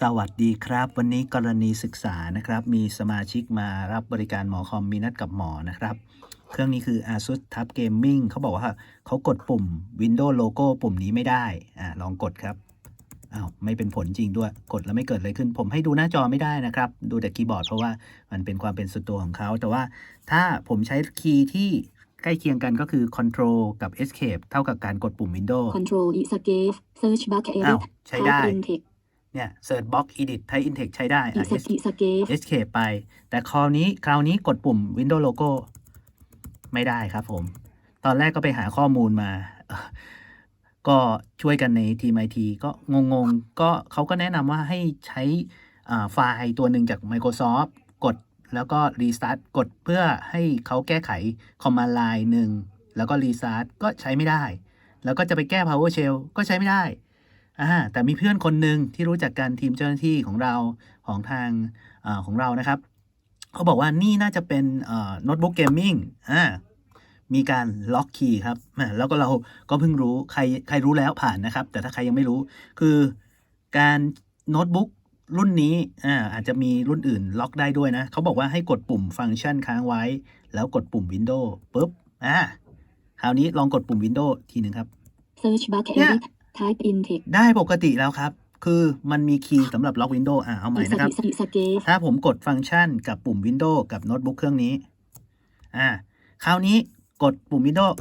สวัสดีครับ วันนี้กรณีศึกษานะครับ มีสมาชิกมารับบริการหมอคอมมีนัดกับหมอนะครับ เครื่องนี้คือ ASUS Tab Gaming เขาบอกว่าเขากดปุ่ม Windows Logo ปุ่มนี้ไม่ได้อ่าลองกดครับอ้าวไม่เป็นผลจริงด้วยกดแล้วไม่เกิดอะไรขึ้น ผมให้ดูหน้าจอไม่ได้นะครับ ดูแต่คีย์บอร์ดเพราะว่ามันเป็นความเป็นส่วนตัวของเขา แต่ว่าถ้าผมใช้คีย์ที่ใกล้เคียงกันก็คือ Control กับ Escape เท่ากับการกดปุ่ม Windows Control Escape Search Bar อ้าว Edit ใช้ได้ Type Intake เนี่ย Search Box Edit ใช้ Intake ใช้ได้อะ Escape Escape Escape ไป แต่คราวนี้คราวนี้กดปุ่ม Windows Logo ไม่ได้ครับผม ตอนแรกก็ไปหาข้อมูลมาเอ่อก็ช่วยกันในทีมไอทีก็งงๆ ก็เขาก็แนะนำว่าให้ใช้อ่าไฟล์ตัวหนึ่งจาก Microsoft กดแล้วก็ Restart กดเพื่อให้เขาแก้ไข Command Line หนึ่งแล้วก็ Restart ก็ใช้ไม่ได้ แล้วก็จะไปแก้ PowerShell ก็ใช้ไม่ได้ อ่าแต่มีเพื่อนคนหนึ่งที่รู้จักกันทีมเจ้าหน้าที่ของเราของทางอาของเรานะครับ เขาบอกว่านี่น่าจะเป็นโน้ตบุ๊กเกมมิ่งอ่ามีการล็อกคีย์ครับแหมแล้วก็เราก็เพิ่งรู้ใครใครรู้แล้วผ่านนะครับ แต่ถ้าใครยังไม่รู้ คือการโน้ตบุ๊กรุ่นนี้อ่าอาจจะมีรุ่นอื่นล็อกได้ด้วยนะ เขาบอกว่าให้กดปุ่มฟังก์ชันค้างไว้ แล้วกดปุ่ม Windows ปุ๊บอ่าคราวนี้ลองกดปุ่ม Windows ทีหนึ่งครับ Search Bar เนี่ย Edit Type Intake ได้ปกติแล้วครับ คือมันมีคีย์สำหรับล็อก Windows อ่าเอาใหม่นะครับ Escape Escape ถ้าผมกดฟังก์ชันกับปุ่ม Windows กับโน้ตบุ๊กเครื่องนี้ อ่า คราวนี้กดปุ่ม Windows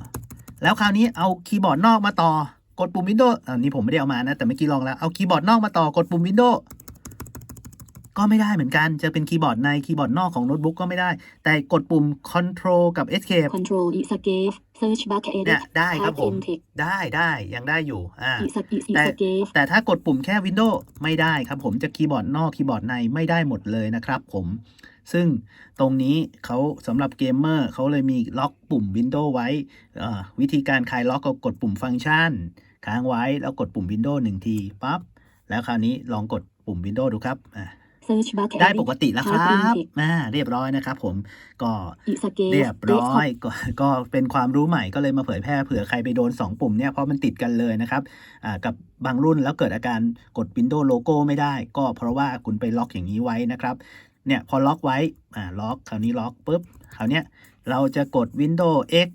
แล้วคราวนี้เอาคีย์บอร์ดนอกมาต่อ กดปุ่ม Windows อันนี้ผมไม่ได้เอามานะ แต่เมื่อกี้ลองแล้ว เอาคีย์บอร์ดนอกมาต่อกดปุ่ม Windows ก็ไม่ได้เหมือนกัน จะเป็นคีย์บอร์ดในคีย์บอร์ดนอกของโน้ตบุ๊กก็ไม่ได้ แต่กดปุ่ม Control กับ Escape Control Escape Search Bar เนี่ย Edit ได้ครับ Type ผม Intake ได้ได้ยังได้อยู่อ่า Escape แต่ Escape แต่ถ้ากดปุ่มแค่ Windows ไม่ได้ครับผมจะคีย์บอร์ดนอกคีย์บอร์ดในไม่ได้หมดเลยนะครับผมซึ่งตรงนี้เขาสำหรับเกมเมอร์เขาเลยมีล็อกปุ่ม Windows ไว้เอ่อวิธีการคลายล็อกก็กดปุ่มฟังก์ชัน ค้างไว้แล้วกดปุ่ม Windows หนึ่งทีปั๊บแล้วคราวนี้ลองกดปุ่ม Windows ดูครับ อะ Search Bar ได้ Edit ปกติแล้วค Type รับ Intake อ่าเรียบร้อยนะครับผมก็ Escape เรียบร้อย Desktop ก็ก็เป็นความรู้ใหม่ก็เลยมาเผยแพร่เผื่อใครไปโดน 2 ปุ่มเนี่ยเพราะมันติดกันเลยนะครับอ่ากับบางรุ่นแล้วเกิดอาการกด Windows Logo ไม่ได้ ก็เพราะว่าคุณไปล็อกอย่างนี้ไว้นะครับเนี่ยพอล็อกไว้อ่าล็อกคราวนี้ล็อกปุ๊บคราวเนี้ยเราจะกด Windows X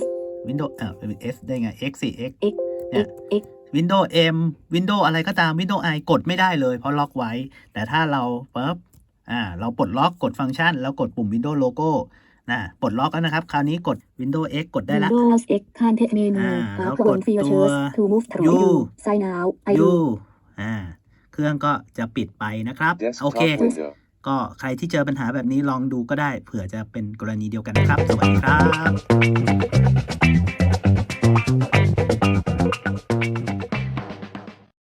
S Windows อ่า S ได้ไง X สิ X X เนี่ย X X Windows M Windows อะไรก็ตาม Windows I กดไม่ได้เลยเพราะล็อกไว้ แต่ถ้าเราปุ๊บอ่าเราปลดล็อกกดฟังก์ชัน แล้วกดปุ่ม Windows Logo นะปลดล็อกแล้วนะครับ คราวนี้กด Windows X กดได้ละ Windows X Content Menu อ่าแล้ว Power กด on Features ตัว To move through U You Sign out I ยู do อ่าเครื่องก็จะปิดไปนะครับ โอ Desktop เค window. ก็ใครที่เจอปัญหาแบบนี้ลองดูก็ได้ เผื่อจะเป็นกรณีเดียวกันนะครับ สวัสดีครับ